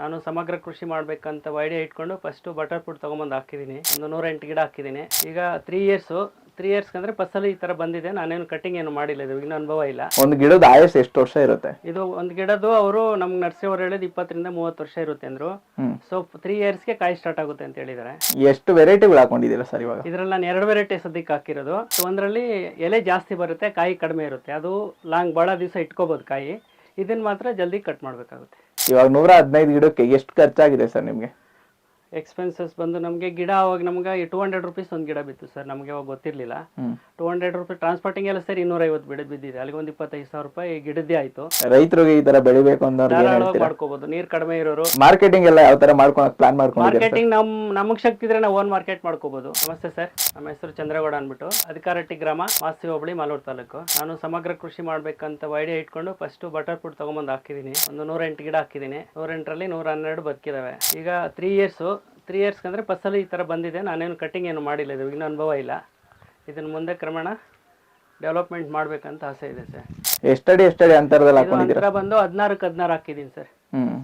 ನಾನು ಸಮಗ್ರ ಕೃಷಿ ಮಾಡ್ಬೇಕಂತ ಐಡಿಯಾ ಇಟ್ಕೊಂಡು ಫಸ್ಟು ಬಟರ್ ಫುಡ್ ತೊಗೊಂಬಂದು ಹಾಕಿದ್ದೀನಿ. ಒಂದು ನೂರ ಎಂಟು ಗಿಡ ಹಾಕಿದ್ದೀನಿ. ಈಗ ತ್ರೀ ಇಯರ್ಸು ತ್ರೀ ಇಯರ್ಸ್ ಅಂದ್ರೆ ಫಸಲು ಈ ತರ ಬಂದಿದೆ. ನಾನೇನು ಕಟಿಂಗ್ ಏನು ಮಾಡಿಲ್ಲ. ಇದು ಇನ್ನೂ ಅನುಭವ ಇಲ್ಲ. ಒಂದು ಗಿಡದ ಆಯಸ್ ಎಷ್ಟು ವರ್ಷ ಇರುತ್ತೆ? ಇದು ಒಂದು ಗಿಡದು ಅವರು ನಮ್ಗೆ ನರ್ಸರಿ ಹೇಳಿದ್ ಹೇಳಿದ ಇಪ್ಪತ್ತರಿಂದ ಮೂವತ್ತು ವರ್ಷ ಇರುತ್ತೆ ಅಂದ್ರು. ಸೊ ತ್ರೀ ಇಯರ್ಸ್ಗೆ ಕಾಯಿ ಸ್ಟಾರ್ಟ್ ಆಗುತ್ತೆ ಅಂತ ಹೇಳಿದ್ದಾರೆ ಎಷ್ಟು ವೆರೈಟಿಗಳು ಹಾಕೊಂಡಿದ್ದೀರಾ ಸರ್ ಇವಾಗ? ಇದ್ರಲ್ಲಿ ನಾನು ಎರಡು ವೆರೈಟಿ ಸದ್ಯಕ್ಕೆ ಹಾಕಿರೋದು. ಒಂದರಲ್ಲಿ ಎಲೆ ಜಾಸ್ತಿ ಬರುತ್ತೆ ಕಾಯಿ ಕಡಿಮೆ ಇರುತ್ತೆ. ಅದು ಲಾಂಗ್ ಬಹಳ ದಿವಸ ಇಟ್ಕೋಬಹುದು ಕಾಯಿ. ಇದನ್ನ ಮಾತ್ರ ಜಲ್ದಿ ಕಟ್ ಮಾಡಬೇಕಾಗುತ್ತೆ. ಇವಾಗ ನೂರ ಹದಿನೈದು ಗಿಡಕ್ಕೆ ಎಷ್ಟು ಖರ್ಚಾಗಿದೆ ಸರ್ ನಿಮಗೆ? ಎಕ್ಸ್ಪೆನ್ಸಸ್ ಬಂದು ನಮಗೆ ಗಿಡ ಅವಾಗ ನಮ್ಗೆ ಟೂ ಹಂಡ್ರೆಡ್ ರುಪೀಸ್ ಒಂದು ಗಿಡ ಬಿತ್ತು ಸರ್ ನಮಗೆ ಅವಾಗ ಗೊತ್ತಿರಲಿಲ್ಲ. ಟೂ ಹಂಡ್ರೆಡ್ ರುಪೀಸ್ ಟ್ರಾನ್ಸ್ಪೋರ್ಟಿಂಗ್ ಎಲ್ಲ ಸರಿ ಇನ್ನೂರೈವತ್ತು ಬಿಡ ಬಿದ್ದಿದೆ ಅಲ್ಲಿಗೆ ಒಂದು ಇಪ್ಪತ್ತೈದು ಸಾವಿರ ರೂಪಾಯಿ ಗಿಡದ್ದೇ ಆಯ್ತು. ರೈತರಿಗೆ ಈ ತರ ಬೆಳಿಬೇಕು ಅಂತ ಹೇಳ್ತೀರಾ? ನೀರು ಕಡಿಮೆ ಇರೋರು. ಮಾರ್ಕೆಟಿಂಗ್ ಎಲ್ಲ ಯಾವ ತರ ಮಾಡ್ಕೊಂಡು ಪ್ಲಾನ್ ಮಾಡ್ಕೊಂಡು ಮಾರ್ಕೆಟಿಂಗ್ ನಮ್ ನಮಗೆ ಶಕ್ತಿ ಇದ್ರೆ ನಾವು ಓನ್ ಮಾರ್ಕೆಟ್ ಮಾಡ್ಕೋಬಹುದು ನಮಸ್ತೆ ಸರ್ ನಮ್ಮ ಹೆಸರು ಚಂದ್ರಗೌಡ ಅಂದ್ಬಿಟ್ಟು. ಅಧಿಕಾರಟ್ಟಿ ಗ್ರಾಮ ಮಾಸ್ತಿ ಹೋಬಳಿ ಮಾಲೂರು ತಾಲೂಕು. ನಾನು ಸಮಗ್ರ ಕೃಷಿ ಮಾಡ್ಬೇಕಂತ ಐಡಿಯಾ ಇಟ್ಕೊಂಡು ಫಸ್ಟ್ ಬಟರ್ ಫುಡ್ ತಗೊಂಬಂದು ಹಾಕಿದೀನಿ ಒಂದು ನೂರ ಎಂಟು ಗಿಡ ಹಾಕಿದೀನಿ ನೂರ ಎಂಟರಲ್ಲಿ ನೂರ ಹನ್ನೆರಡು ಬದುಕಿದಾವೆ. ಈಗ ತ್ರೀ ಇಯರ್ಸು ತ್ರೀ ಇಯರ್ಸ್ ಅಂದರೆ ಫಸಲು ಈ ಥರ ಬಂದಿದೆ. ನಾನೇನು ಕಟ್ಟಿಂಗ್ ಏನು ಮಾಡಿಲ್ಲ ಇದು ಇನ್ನೂ ಅನುಭವ ಇಲ್ಲ. ಇದನ್ನು ಮುಂದೆ ಕ್ರಮೇಣ ಡೆವಲಪ್ಮೆಂಟ್ ಮಾಡಬೇಕಂತ ಆಸೆ ಇದೆ ಸರ್. ಎಷ್ಟಡಿ ಎಷ್ಟಡಿ ಅಂತರದಲ್ಲಿ ಇದು ಹಾಕೊಂಡಿದ್ದೀರಾ? ಅಂತರ ಬಂದು ಹದಿನಾರಕ್ಕೆ ಹದಿನಾರು ಹಾಕಿದ್ದೀನಿ ಸರ್. ಹ್ಮ್.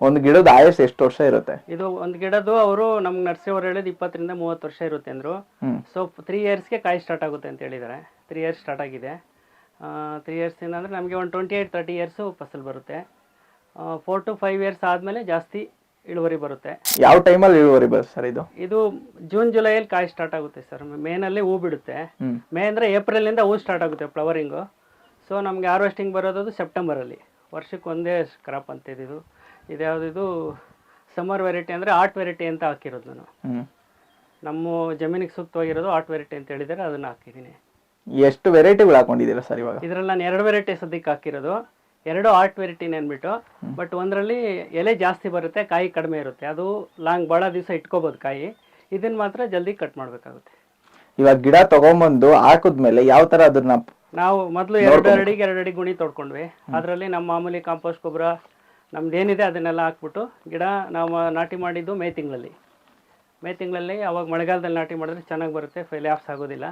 ಒಂದು ಗಿಡದ ಆಯಸ್ ಎಷ್ಟು ವರ್ಷ ಇರುತ್ತೆ? ಇದು ಒಂದು ಗಿಡದ್ದು ಅವರು ನಮ್ಗೆ ನರ್ಸರಿ ಅವ್ರು ಹೇಳಿದ ಇಪ್ಪತ್ತರಿಂದ ಮೂವತ್ತು ವರ್ಷ ಇರುತ್ತೆ ಅಂದರು. ಸೊ ತ್ರೀ ಇಯರ್ಸ್ಗೆ ಕಾಯಿ ಸ್ಟಾರ್ಟ್ ಆಗುತ್ತೆ ಅಂತ ಹೇಳಿದ್ದಾರೆ ತ್ರೀ ಇಯರ್ಸ್ ಸ್ಟಾರ್ಟ್ ಆಗಿದೆ. ತ್ರೀ ಇಯರ್ಸ್ ಏನಂದ್ರೆ ನಮಗೆ ಒಂದು ಟ್ವೆಂಟಿ ಏಯ್ಟ್ ತರ್ಟಿ ಇಯರ್ಸು ಫಸಲು ಬರುತ್ತೆ ಫೋರ್ ಟು ಫೈವ್ ಇಯರ್ಸ್ ಆದಮೇಲೆ ಜಾಸ್ತಿ ಇಳುವರಿ ಬರುತ್ತೆ. ಯಾವ ಟೈಮಲ್ಲಿ ಇಳುವರಿ ಬರುತ್ತೆ ಸರ್ ಇದು? ಇದು ಜೂನ್ ಜುಲೈಯಲ್ಲಿ ಕಾಯಿ ಸ್ಟಾರ್ಟ್ ಆಗುತ್ತೆ ಸರ್. ಮೇನಲ್ಲಿ ಹೂ ಬಿಡುತ್ತೆ. ಹ್ಮ್. ಮೇ ಅಂದರೆ ಏಪ್ರಿಲಿಂದ ಹೂ ಸ್ಟಾರ್ಟ್ ಆಗುತ್ತೆ ಫ್ಲವರಿಂಗು ಸೊ ನಮಗೆ ಹಾರ್ವೆಸ್ಟಿಂಗ್ ಬರೋದು ಸೆಪ್ಟೆಂಬರಲ್ಲಿ. ವರ್ಷಕ್ಕೆ ಒಂದೇ ಕ್ರಾಪ್ ಅಂತ ಇದು ಇದು. ಯಾವುದಿದು ಸಮ್ಮರ್ ವೆರೈಟಿ ಅಂದರೆ ಆರ್ಟ್ ವೆರೈಟಿ ಅಂತ ಹಾಕಿರೋದು ನಾನು. ಹ್ಮ್. ನಮ್ಮ ಜಮೀನಿಗೆ ಸೂಕ್ತವಾಗಿರೋದು ಆರ್ಟ್ ವೆರೈಟಿ ಅಂತ ಹೇಳಿದರೆ ಅದನ್ನು ಹಾಕಿದ್ದೀನಿ. ಎಷ್ಟು ವೆರೈಟಿಗಳು ಹಾಕೊಂಡಿದ್ದೀರಾ ಸರ್ ಇವಾಗ? ಇದರಲ್ಲಿ ನಾನು ಎರಡು ವೆರೈಟಿ ಸದ್ಯಕ್ಕೆ ಹಾಕಿರೋದು. ಎರಡು ಆರ್ಟ್ ವೆರೈಟಿನ ಅಂದ್ಬಿಟ್ಟು ಬಟ್ ಒಂದರಲ್ಲಿ ಎಲೆ ಜಾಸ್ತಿ ಬರುತ್ತೆ ಕಾಯಿ ಕಡಿಮೆ ಇರುತ್ತೆ. ಅದು ಲಾಂಗ್ ಭಾಳ ದಿವಸ ಇಟ್ಕೋಬೋದು ಕಾಯಿ. ಇದನ್ನು ಮಾತ್ರ ಜಲ್ದಿ ಕಟ್ ಮಾಡಬೇಕಾಗುತ್ತೆ. ಇವಾಗ ಗಿಡ ತಗೊಂಬಂದು ಹಾಕಿದ್ಮೇಲೆ ಯಾವ ತರ ಅದನ್ನ ನಾವು ಮೊದಲು ಎರಡು ಅಡಿಗೆ ಎರಡು ಅಡಿ ಗುಣಿ ತೊಡ್ಕೊಂಡ್ವಿ. ಅದರಲ್ಲಿ ನಮ್ಮ ಮಾಮೂಲಿ ಕಾಂಪೋಸ್ಟ್ ಗೊಬ್ಬರ ನಮ್ದು ಏನಿದೆ ಅದನ್ನೆಲ್ಲ ಹಾಕ್ಬಿಟ್ಟು ಗಿಡ ನಾವು ನಾಟಿ ಮಾಡಿದ್ದು ಮೇ ತಿಂಗಳಲ್ಲಿ. ಮೇ ತಿಂಗಳಲ್ಲಿ ಅವಾಗ ಮಳೆಗಾಲದಲ್ಲಿ ನಾಟಿ ಮಾಡಿದ್ರೆ ಚೆನ್ನಾಗಿ ಬರುತ್ತೆ ಫೈಲ್ ಆಫ್ಸ್ ಆಗೋದಿಲ್ಲ.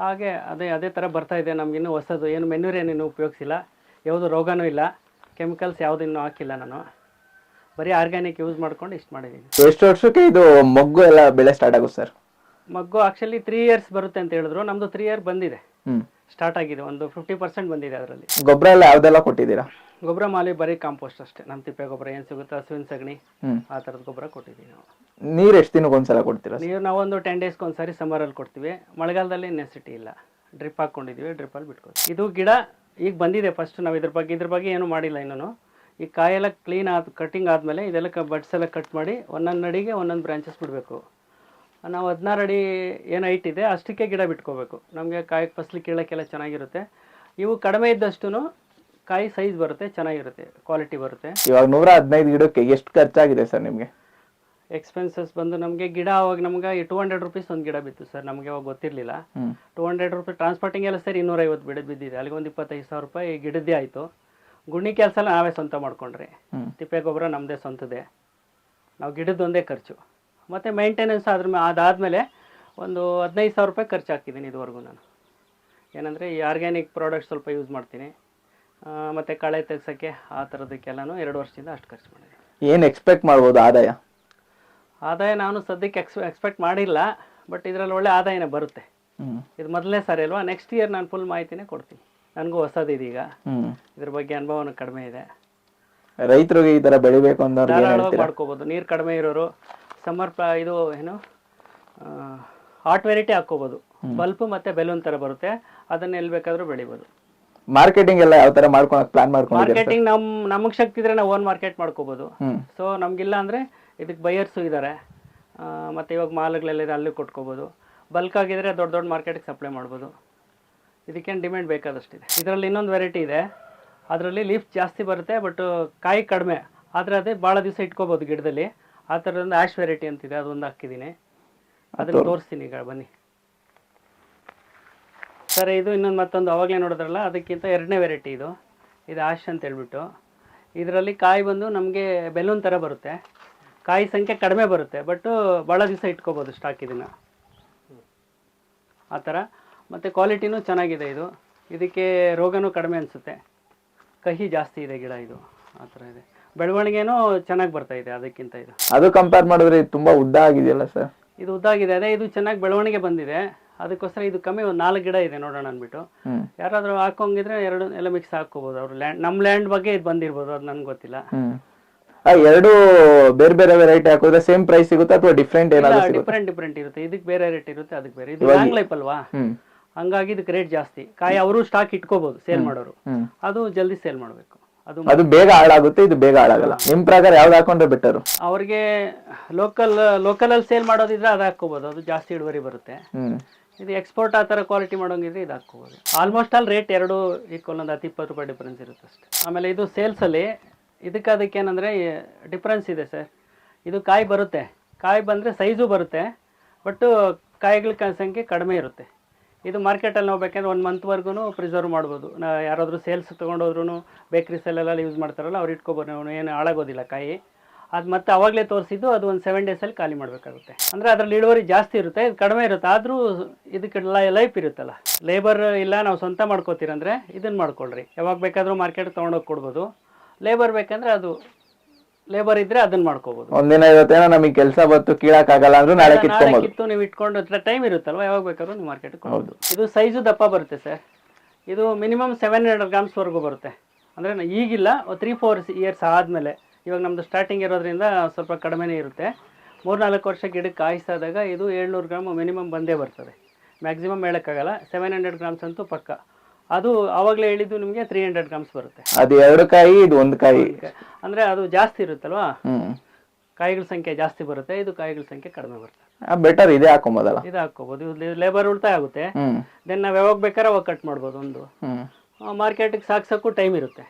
ಹಾಗೆ ಅದೇ ಅದೇ ಥರ ಬರ್ತಾ ಇದೆ ನಮಗಿನ್ನೂ ಹೊಸದು. ಏನು ಮೆನ್ಯೂರ್ ಏನೇನು ಉಪಯೋಗಿಸಿಲ್ಲ. ಯಾವುದು ರೋಗನೂ ಇಲ್ಲ. ಕೆಮಿಕಲ್ಸ್ ಯಾವುದು ಇನ್ನೂ ಹಾಕಿಲ್ಲ ನಾನು. ಬರೀ ಆರ್ಗ್ಯಾನಿಕ್ ಯೂಸ್ ಮಾಡ್ಕೊಂಡು ಇಷ್ಟು ಮಾಡಿದ್ದೀನಿ ಎಷ್ಟು ವರ್ಷಕ್ಕೆ ಇದು ಮೊಗ್ಗು ಎಲ್ಲ ಬೆಳೆ ಸ್ಟಾರ್ಟ್ ಆಗುತ್ತೆ ಸರ್? ಮಗ್ಗು ಆಕ್ಚುಲಿ ತ್ರೀ ಇಯರ್ಸ್ ಬರುತ್ತೆ ಅಂತ ಹೇಳಿದ್ರು. ನಮ್ದು ತ್ರೀ ಇಯರ್ ಬಂದಿದೆ. ಸ್ಟಾರ್ಟ್ ಆಗಿದೆ. ಒಂದು ಫಿಫ್ಟಿ ಪರ್ಸೆಂಟ್ ಬಂದಿದೆ ಅದರಲ್ಲಿ. ಗೊಬ್ಬರ ಎಲ್ಲ ಯಾವ್ದೆಲ್ಲ ಕೊಟ್ಟಿದ್ದೀರಾ? ಗೊಬ್ಬರ ಮಾಲಿ ಬರೀ ಕಾಂಪೋಸ್ಟ್ ಅಷ್ಟೇ. ನಮ್ಮ ತಿಪ್ಪೆ ಗೊಬ್ಬರ ಏನು ಸಿಗುತ್ತೆ ಹಸುವಿನ ಸಗಣಿ ಆ ಥರದ ಗೊಬ್ಬರ ಕೊಟ್ಟಿದ್ದೀವಿ ನಾವು. ನೀರು ಎಷ್ಟು ದಿನಕ್ಕೆ ಒಂದ್ಸಲ ಕೊಡ್ತೀರಾ ನೀರು ನಾವೊಂದು ಟೆನ್ ಡೇಸ್ಗೆ ಒಂದ್ಸರಿ ಸಮರಲ್ಲಿ ಸಮ್ಮರಲ್ಲಿ ಕೊಡ್ತೀವಿ. ಮಳೆಗಾಲದಲ್ಲಿ ನೆಸಿಟಿ ಇಲ್ಲ. ಡ್ರಿಪ್ ಹಾಕ್ಕೊಂಡಿದ್ದೀವಿ ಡ್ರಿಪ್ಪಲ್ಲಿ ಬಿಟ್ಕೊಳ್ತೀವಿ ಇದು ಗಿಡ ಈಗ ಬಂದಿದೆ ಫಸ್ಟ್ ನಾವು ಇದ್ರ ಬಗ್ಗೆ ಇದ್ರ ಬಗ್ಗೆ ಏನೂ ಮಾಡಿಲ್ಲ ಇನ್ನೂ ಈ ಕಾಯೆಲ್ಲ ಕ್ಲೀನ್ ಆದ ಕಟಿಂಗ್ ಆದಮೇಲೆ ಇದೆಲ್ಲ ಕ ಬಡ್ಸ್ ಎಲ್ಲ ಕಟ್ ಮಾಡಿ ಒಂದೊಂದು ಅಡಿಗೆ ಒಂದೊಂದು ಬ್ರಾಂಚಸ್ ಬಿಡಬೇಕು. ನಾವು ಹದಿನಾರು ಅಡಿ ಏನು ಹೈಟ್ ಇದೆ, ಅಷ್ಟಕ್ಕೆ ಗಿಡ ಬಿಟ್ಕೋಬೇಕು. ನಮಗೆ ಕಾಯಿ ಫಸ್ಲು ಕೀಳೋಕ್ಕೆಲ್ಲ ಚೆನ್ನಾಗಿರುತ್ತೆ. ಇವು ಕಡಿಮೆ ಇದ್ದಷ್ಟು ಕಾಯಿ ಸೈಜ್ ಬರುತ್ತೆ, ಚೆನ್ನಾಗಿರುತ್ತೆ ಕ್ವಾಲಿಟಿ ಬರುತ್ತೆ. ಇವಾಗ ನೂರ ಹದಿನೈದು ಗಿಡಕ್ಕೆ ಎಷ್ಟು ಖರ್ಚಾಗಿದೆ ಸರ್ ನಿಮಗೆ? ಎಕ್ಸ್ಪೆನ್ಸಸ್ ಬಂದು ನಮಗೆ ಗಿಡ ಅವಾಗ ನಮ್ಗೆ ಟೂ ಹಂಡ್ರೆಡ್ ರುಪೀಸ್ ಒಂದು ಗಿಡ ಬಿತ್ತು ಸರ್ ನಮಗೆ ಅವಾಗ ಗೊತ್ತಿರಲಿಲ್ಲ. ಟೂ ಹಂಡ್ರೆಡ್ ರುಪೀಸ್ ಟ್ರಾನ್ಸ್ಪೋರ್ಟಿಂಗ್ ಎಲ್ಲ ಸರಿ ಇನ್ನೂರೈವತ್ತು ಬಿಡ ಬಿದ್ದಿದೆ. ಅಲ್ಲಿಗೆ ಒಂದು ಇಪ್ಪತ್ತೈದು ಸಾವಿರ ರೂಪಾಯಿ ಗಿಡದ್ದೇ ಆಯಿತು. ಗುಣಿ ಕೆಲಸ ಎಲ್ಲ ನಾವೇ ಸ್ವಂತ ಮಾಡ್ಕೊಂಡ್ರಿ. ತಿಪ್ಪೆ ಗೊಬ್ಬರ ನಮ್ಮದೇ ಸ್ವಂತದೇ ನಾವು ಗಿಡದೊಂದೇ ಖರ್ಚು. ಮತ್ತು ಮೇಂಟೆನೆನ್ಸ್ ಆದ್ರ ಮೇಲೆ ಅದಾದಮೇಲೆ ಒಂದು ಹದಿನೈದು ಸಾವಿರ ರೂಪಾಯಿ ಖರ್ಚು ಹಾಕಿದ್ದೀನಿ ಇದುವರೆಗೂ ನಾನು. ಏನಂದರೆ ಈ ಆರ್ಗ್ಯಾನಿಕ್ ಪ್ರಾಡಕ್ಟ್ ಸ್ವಲ್ಪ ಯೂಸ್ ಮಾಡ್ತೀನಿ. ಮತ್ತು ಕಳೆ ತೆಗ್ಸೋಕ್ಕೆ ಆ ಥರದಕ್ಕೆಲ್ಲನೂ ಎರಡು ವರ್ಷದಿಂದ ಅಷ್ಟು ಖರ್ಚು ಮಾಡಿದ್ದೀನಿ. ಏನು ಎಕ್ಸ್ಪೆಕ್ಟ್ ಮಾಡ್ಬೋದು ಆದಾಯ? ಆದಾಯ ನಾನು ಸದ್ಯಕ್ಕೆ ಎಕ್ಸ್ ಎಕ್ಸ್ಪೆಕ್ಟ್ ಮಾಡಿಲ್ಲ ಬಟ್ ಇದರಲ್ಲಿ ಒಳ್ಳೆ ಆದಾಯನೇ ಬರುತ್ತೆ. ಇದು ಮೊದಲನೇ ಸಾರಿ ಅಲ್ವಾ? ನೆಕ್ಸ್ಟ್ ಇಯರ್ ನಾನು ಫುಲ್ ಮಾಹಿತಿನೇ ಕೊಡ್ತೀನಿ. ನನಗೂ ಹೊಸದಿದೆ ಇದೀಗ ಇದ್ರ ಬಗ್ಗೆ ಅನುಭವನೂ ಕಡಿಮೆ ಇದೆ. ರೈತರಿಗೆ ಈ ಥರ ಬೆಳಿಬೇಕು ಹೇಳ್ತೀರಾ? ಮಾಡ್ಕೋಬೋದು. ನೀರು ಕಡಿಮೆ ಇರೋರು ಸಮ್ಮರ್ ಇದು ಏನು ಹಾಟ್ ವೆರೈಟಿ ಹಾಕ್ಕೋಬೋದು. ಬಲ್ಪ್ ಮತ್ತೆ ಬೆಲೂನ್ ಥರ ಬರುತ್ತೆ. ಅದನ್ನ ಎಲ್ಲಿ ಬೇಕಾದರೂ ಬೆಳಿಬೋದು. ಮಾರ್ಕೆಟಿಂಗ್ ಎಲ್ಲ ಯಾವ ತರ ಮಾಡ್ಕೊಳಕ್ ಪ್ಲಾನ್ ಮಾಡ್ಕೊಂಡು ಮಾರ್ಕೆಟಿಂಗ್ ನಮ್ಮ ನಮಗೆ ಶಕ್ತಿ ಇದ್ರೆ ನಾವು ಓನ್ ಮಾರ್ಕೆಟ್ ಮಾಡ್ಕೋಬೋದು. ಸೊ ನಮಗಿಲ್ಲ ಅಂದರೆ ಇದಕ್ಕೆ ಬೈಯರ್ಸು ಇದ್ದಾರೆ ಮತ್ತು ಇವಾಗ ಮಾಲ್ಗಳೆಲ್ಲ ಇದೆ ಅಲ್ಲಿ ಕೊಟ್ಕೋಬೋದು. ಬಲ್ಕ್ ಆಗಿದ್ರೆ ದೊಡ್ಡ ದೊಡ್ಡ ಮಾರ್ಕೆಟಿಗೆ ಸಪ್ಲೈ ಮಾಡ್ಬೋದು. ಇದಕ್ಕೇನು ಡಿಮ್ಯಾಂಡ್ ಬೇಕಾದಷ್ಟಿದೆ. ಇದರಲ್ಲಿ ಇನ್ನೊಂದು ವೆರೈಟಿ ಇದೆ. ಅದರಲ್ಲಿ ಲೀಫ್ ಜಾಸ್ತಿ ಬರುತ್ತೆ ಬಟ್ ಕಾಯಿ ಕಡಿಮೆ. ಆದರೆ ಅದೇ ಭಾಳ ದಿವಸ ಇಟ್ಕೋಬೋದು ಗಿಡದಲ್ಲಿ. ಆ ಥರದೊಂದು ಆ್ಯಶ್ ವೆರೈಟಿ ಅಂತಿದೆ ಅದೊಂದು ಹಾಕಿದ್ದೀನಿ ಅದನ್ನು ತೋರಿಸ್ತೀನಿ ಈಗ ಬನ್ನಿ. ಸರ್ ಇದು ಇನ್ನೊಂದು ಮತ್ತೊಂದು ಅವಾಗಲೇ ನೋಡಿದ್ರಲ್ಲ ಅದಕ್ಕಿಂತ ಎರಡನೇ ವೆರೈಟಿ ಇದು. ಇದು ಆಶ್ ಅಂತ ಹೇಳ್ಬಿಟ್ಟು ಇದರಲ್ಲಿ ಕಾಯಿ ಬಂದು ನಮಗೆ ಬೆಲೂನ್ ಥರ ಬರುತ್ತೆ. ಕಾಯಿ ಸಂಖ್ಯೆ ಕಡಿಮೆ ಬರುತ್ತೆ ಬಟ್ ಭಾಳ ದಿವಸ ಇಟ್ಕೋಬೋದು ಸ್ಟಾಕ್ ಇದನ್ನು. ಆ ಥರ. ಮತ್ತು ಕ್ವಾಲಿಟಿನೂ ಚೆನ್ನಾಗಿದೆ ಇದು. ಇದಕ್ಕೆ ರೋಗನೂ ಕಡಿಮೆ ಅನಿಸುತ್ತೆ. ಕಹಿ ಜಾಸ್ತಿ ಇದೆ ಗಿಡ ಇದು. ಆ ಥರ ಇದೆ. ಬೆಳವಣಿಗೆನೂ ಚೆನ್ನಾಗಿ ಬರ್ತಾ ಇದೆ ಅದಕ್ಕಿಂತ ಇದು. ಅದು ಕಂಪೇರ್ ಮಾಡಿದ್ರೆ ಇದು ತುಂಬಾ ಉದ್ದ ಆಗಿದೆಯಲ್ಲ ಸರ್? ಇದು ಉದ್ದಾಗಿದೆ ಅದೇ ಇದು ಚೆನ್ನಾಗಿ ಬೆಳವಣಿಗೆ ಬಂದಿದೆ. ಅದಕ್ಕೋಸ್ಕರ ಇದು ಕಮ್ಮಿ ಒಂದು ನಾಲ್ಕು ಗಿಡ ಇದೆ ನೋಡೋಣ ಅಂದ್ಬಿಟ್ಟು. ಯಾರಾದರೂ ಹಾಕೋಂಗಿದ್ರೆ ಎರಡು ಎಲ್ಲ ಮಿಕ್ಸ್ ಹಾಕೋಬೋದು ಅವ್ರು ಲ್ಯಾಂಡ್ ನಮ್ಮ ಲ್ಯಾಂಡ್ ಬಗ್ಗೆ ಇದು ಬಂದಿರ್ಬೋದು ಅದು ನನಗೆ ಗೊತ್ತಿಲ್ಲ. ಆ, ಎರಡು ಬೇರೆ ಬೇರೆ ವೆರೈಟಿ ಹಾಕಿದ್ರೆ ಸೇಮ್ ಪ್ರೈಸ್ ಸಿಗುತ್ತೆ ಅಥವಾ ಡಿಫ್ರೆಂಟ್ ಏನಾದ್ರು ಸಿಗುತ್ತೆ? ಡಿಫ್ರೆಂಟ್ ಡಿಫ್ರೆಂಟ್ ಇರುತ್ತೆ. ಇದಕ್ಕೆ ಬೇರೆ ರೇಟ್ ಇರುತ್ತೆ ಅದಕ್ಕೆ ಬೇರೆ. ಇದು ಲಾಂಗ್ ಲೈಫ್ ಅಲ್ವಾ? ಹ್ಮ್. ಹಂಗಾಗಿ ಇದಕ್ಕೆ ರೇಟ್ ಜಾಸ್ತಿ. ಕಾಯಿ ಅವರು ಸ್ಟಾಕ್ ಇಟ್ಕೋಬಹುದು ಸೇಲ್ ಮಾಡೋರು. ಹ್ಮ್. ಅದು ಜಲ್ದಿ ಸೇಲ್ ಮಾಡಬೇಕು. ಅದು ಅದು ಬೇಗ ಹಾಳಾಗುತ್ತೆ ಇದು ಬೇಗ ಹಾಳಾಗಲ್ಲ. ನಿಮ್ ಪ್ರಕಾರ ಯಾವ್ದು ಹಾಕೊಂಡ್ರೆ ಬೆಟರ್ ಅವ್ರಿಗೆ ಲೋಕಲ್ ಲೋಕಲ್ ಅಲ್ಲಿ ಸೇಲ್ ಮಾಡೋದಿದ್ರೆ ಅದು ಹಾಕೋಬಹುದು ಅದು ಜಾಸ್ತಿ ಇಳುವರಿ ಬರುತ್ತೆ. ಹ್ಮ್. ಇದು ಎಕ್ಸ್ಪೋರ್ಟ್ ಆ ತರ ಕ್ವಾಲಿಟಿ ಮಾಡೋಂಗಿದ್ರೆ ಇದು ಹಾಕೋಬಹುದು ಆಲ್ಮೋಸ್ಟ್ ಆಲ್ ರೇಟ್ ಎರಡು ಈಕ್ವಲ್ ಒಂದು ಹತ್ತು ಇಪ್ಪತ್ತು ರೂಪಾಯಿ ಡಿಫ್ರೆನ್ಸ್ ಇರುತ್ತೆ ಅಷ್ಟೇ. ಆಮೇಲೆ ಇದು ಸೇಲ್ಸಲ್ಲಿ ಇದಕ್ಕೆ ಅದಕ್ಕೆ ಏನಂದರೆ ಡಿಫ್ರೆನ್ಸ್ ಇದೆ ಸರ್. ಇದು ಕಾಯಿ ಬರುತ್ತೆ. ಕಾಯಿ ಬಂದರೆ ಸೈಜು ಬರುತ್ತೆ ಬಟ್ಟು ಕಾಯಿಗಳ ಸಂಖ್ಯೆ ಕಡಿಮೆ ಇರುತ್ತೆ. ಇದು ಮಾರ್ಕೆಟಲ್ಲಿ ನಾವು ಬೇಕಂದ್ರೆ ಒಂದು ಮಂತ್ವರೆಗೂ ಪ್ರಿಸರ್ವ್ ಮಾಡ್ಬೋದು. ನಾ ಯಾರಾದರೂ ಸೇಲ್ಸ್ ತೊಗೊಂಡೋದ್ರೂ ಬೇಕ್ರೀಸಲ್ಲೆಲ್ಲ ಯೂಸ್ ಮಾಡ್ತಾರಲ್ಲ, ಅವ್ರು ಇಟ್ಕೊಬೋದು. ಅವನು ಏನು ಹಾಳಾಗೋದಿಲ್ಲ ಕಾಯಿ. ಅದು ಮತ್ತೆ ಅವಾಗಲೇ ತೋರಿಸಿದ್ದು ಅದು ಒಂದು ಸೆವೆನ್ ಡೇಸಲ್ಲಿ ಖಾಲಿ ಮಾಡಬೇಕಾಗುತ್ತೆ. ಅಂದರೆ ಅದರಲ್ಲಿ ಇಳುವರಿ ಜಾಸ್ತಿ ಇರುತ್ತೆ, ಇದು ಕಡಿಮೆ ಇರುತ್ತೆ. ಆದರೂ ಇದಕ್ಕೆ ಲೈಫ್ ಇರುತ್ತಲ್ಲ. ಲೇಬರ್ ಇಲ್ಲ, ನಾವು ಸ್ವಂತ ಮಾಡ್ಕೋತೀರಂದರೆ ಇದನ್ನು ಮಾಡ್ಕೊಳ್ರಿ. ಯಾವಾಗ ಬೇಕಾದರೂ ಮಾರ್ಕೆಟ್ ತೊಗೊಂಡೋಗಿ ಕೊಡ್ಬೋದು. ಲೇಬರ್ ಬೇಕಂದ್ರೆ ಅದು ಲೇಬರ್ ಇದ್ರೆ ಅದನ್ನ ಮಾಡ್ಕೋಬಹುದು ಒಂದಿನ ಇವತ್ತೇನೋ ನಮಗೆ ಕೆಲಸ ಬತ್ತು ಕೀಳಕ್ ಆಗಲ್ಲ ಅಂದ್ರೆ ನಾಳೆ ನಾಳೆ ಕಿತ್ಕೊಬೋದು. ಕಿತ್ತು ನೀವು ಇಟ್ಕೊಂಡು ಟೈಮ್ ಇರುತ್ತಲ್ವ? ಯಾವಾಗ ಬೇಕಾದ್ರೂ ನೀವು ಮಾರ್ಕೆಟ್ ಹೌದು. ಇದು ಸೈಜು ದಪ್ಪ ಬರುತ್ತೆ ಸರ್ ಇದು ಮಿನಿಮಮ್ ಸೆವೆನ್ ಹಂಡ್ರೆಡ್ ಗ್ರಾಮ್ಸ್ವರೆಗೂ ಬರುತ್ತೆ. ಅಂದ್ರೆ ಈಗಿಲ್ಲ ತ್ರೀ ಫೋರ್ ಇಯರ್ಸ್ ಆದಮೇಲೆ ಇವಾಗ ನಮ್ದು ಸ್ಟಾರ್ಟಿಂಗ್ ಇರೋದ್ರಿಂದ ಸ್ವಲ್ಪ ಕಡಿಮೆನೇ ಇರುತ್ತೆ. ಮೂರು ನಾಲ್ಕು ವರ್ಷ ಗಿಡಕ್ಕೆ ಕಾಯಿಸಿದಾಗ ಇದು ಏಳ್ನೂರು ಗ್ರಾಮ್ ಮಿನಿಮಮ್ ಬಂದೇ ಬರ್ತದೆ. ಮ್ಯಾಕ್ಸಿಮಮ್ ಹೇಳೋಕ್ಕಾಗಲ್ಲ ಸೆವೆನ್ ಹಂಡ್ರೆಡ್ ಗ್ರಾಮ್ಸ್ ಅಂತೂ ಪಕ್ಕ. ಅದು ಆವಾಗಲೇ ಹೇಳಿದ್ದು ನಿಮಗೆ ತ್ರೀ ಹಂಡ್ರೆಡ್ ಗ್ರಾಮ್ಸ್ ಬರುತ್ತೆ. ಅದು ಎರಡು ಕಾಯಿ ಇದು ಒಂದು ಕಾಯಿ. ಅಂದರೆ ಅದು ಜಾಸ್ತಿ ಇರುತ್ತಲ್ವಾ? ಕಾಯಿಗಳ ಸಂಖ್ಯೆ ಜಾಸ್ತಿ ಬರುತ್ತೆ ಇದು ಕಾಯಿಗಳ ಸಂಖ್ಯೆ ಕಡಿಮೆ ಬರುತ್ತೆ. ಬೆಟರ್ ಇದೆ ಹಾಕೊಂಬೋದಲ್ಲ. ಇದು ಹಾಕೋಬೋದು. ಇದು ಲೇಬರ್ ಉಳಿತಾಯ ಆಗುತ್ತೆ. ದೆನ್ ನಾವು ಯಾವಾಗ ಬೇಕಾದ್ರೆ ಅವಾಗ ಕಟ್ ಮಾಡ್ಬೋದು ಒಂದು. ಮಾರ್ಕೆಟಿಗೆ ಸಾಕ್ಸೋಕ್ಕೂ ಟೈಮ್ ಇರುತ್ತೆ.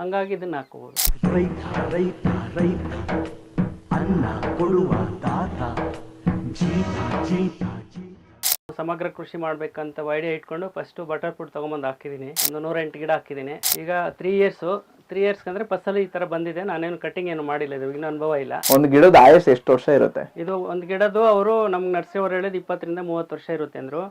ಹಂಗಾಗಿ ಇದನ್ನ ಹಾಕ್ಕೋಬೋದು ರೈತ ರೈತ ರೈತ ಅನ್ನ ಕೊಡುವ ದಾತ ಜೀತ ಜೀತ ಜೀತ. ಸಮಗ್ರ ಕೃಷಿ ಮಾಡ್ಬೇಕಂತ ಐಡಿಯಾ ಇಟ್ಕೊಂಡು ಫಸ್ಟು ಬಟರ್ ಫುಡ್ ತೊಗೊಂಬಂದು ಹಾಕಿದ್ದೀನಿ ಒಂದು ನೂರೆಂಟು ಗಿಡ ಹಾಕಿದ್ದೀನಿ ಈಗ ತ್ರೀ ಇಯರ್ಸು ತ್ರೀ ಇಯರ್ಸ್ ಅಂದ್ರೆ ಫಸಲು ಈ ತರ ಬಂದಿದೆ. ನಾನೇನು ಕಟಿಂಗ್ ಏನು ಮಾಡಿಲ್ಲ. ಇದು ಇನ್ನು ಅನುಭವ ಇಲ್ಲ. ಒಂದು ಗಿಡದ ಆಯಸ್ ಎಷ್ಟು ವರ್ಷ ಇರುತ್ತೆ? ಇದು ಒಂದು ಗಿಡದ್ದು ಅವರು ನಮ್ಗೆ ನರ್ಸರಿ ಹೇಳಿದ್ ಹೇಳಿದ ಇಪ್ಪತ್ತರಿಂದ ಮೂವತ್ತು ವರ್ಷ ಇರುತ್ತೆ ಅಂದ್ರು.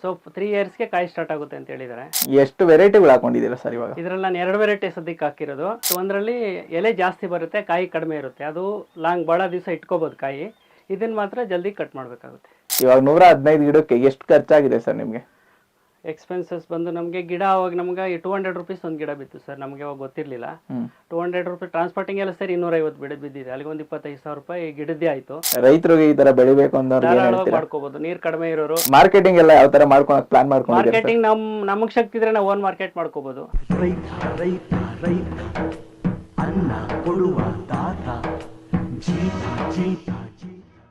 ಸೊ ತ್ರೀ ಇಯರ್ಸ್ಗೆ ಕಾಯಿ ಸ್ಟಾರ್ಟ್ ಆಗುತ್ತೆ ಅಂತ ಹೇಳಿದ್ದಾರೆ ಎಷ್ಟು ವೆರೈಟಿಗಳು ಹಾಕೊಂಡಿದ್ದೀರಾ ಸರ್ ಇವಾಗ? ಇದ್ರಲ್ಲಿ ನಾನು ಎರಡು ವೆರೈಟಿ ಸದ್ಯಕ್ಕೆ ಹಾಕಿರೋದು. ಒಂದ್ರಲ್ಲಿ ಎಲೆ ಜಾಸ್ತಿ ಬರುತ್ತೆ ಕಾಯಿ ಕಡಿಮೆ ಇರುತ್ತೆ. ಅದು ಲಾಂಗ್ ಬಹಳ ದಿವಸ ಇಟ್ಕೋಬಹುದು ಕಾಯಿ. ಇದನ್ನ ಮಾತ್ರ ಜಲ್ದಿ ಕಟ್ ಮಾಡಬೇಕಾಗುತ್ತೆ. ಇವಾಗ ನೂರ ಹದಿನೈದು ಗಿಡಕ್ಕೆ ಎಷ್ಟು ಖರ್ಚಾಗಿದೆ ಸರ್ ನಿಮಗೆ? ಎಕ್ಸ್ಪೆನ್ಸಸ್ ಬಂದು ನಮಗೆ ಗಿಡ ಅವಾಗ ನಮ್ಗೆ ಟೂ ಹಂಡ್ರೆಡ್ ರುಪೀಸ್ ಒಂದು ಗಿಡ ಬಿತ್ತು ಸರ್ ನಮಗೆ ಅವಾಗ ಗೊತ್ತಿರಲಿಲ್ಲ. ಟೂ ಹಂಡ್ರೆಡ್ ರುಪೀಸ್ ಟ್ರಾನ್ಸ್ಪೋರ್ಟಿಂಗ್ ಎಲ್ಲ ಸರಿ ಇನ್ನೂರೈವತ್ತು ಬಿಡ ಬಿದ್ದಿದೆ. ಅಲ್ಲಿಗೆ ಒಂದು ಇಪ್ಪತ್ತೈದು ಸಾವಿರ ರೂಪಾಯಿ ಗಿಡದ್ದೇ ಆಯಿತು. ರೈತರಿಗೆ ಈ ತರ ಬೆಳಿಬೇಕು ಅಂತ ಏನ್ ಧಾರಾಳವಾಗಿ ಮಾಡ್ಕೋಬೋದು. ನೀರು ಕಡಿಮೆ ಇರೋರು. ಮಾರ್ಕೆಟಿಂಗ್ ಎಲ್ಲ ಯಾವ ತರ ಮಾಡ್ಕೊಳಕ್ ಪ್ಲಾನ್ ಮಾಡ್ಕೊಂಡಿದ್ದೀರಾ ಮಾರ್ಕೆಟಿಂಗ್ ನಮ್ ನಮಗೆ ಶಕ್ತಿ ಇದ್ರೆ ನಾವು ಓನ್ ಮಾರ್ಕೆಟ್ ಮಾಡ್ಕೋಬೋದು. ರೈತ ರೈತ ರೈತ ಅನ್ನ ಕೊಡುವ ದಾತ ಜೀತ ಜೀತ.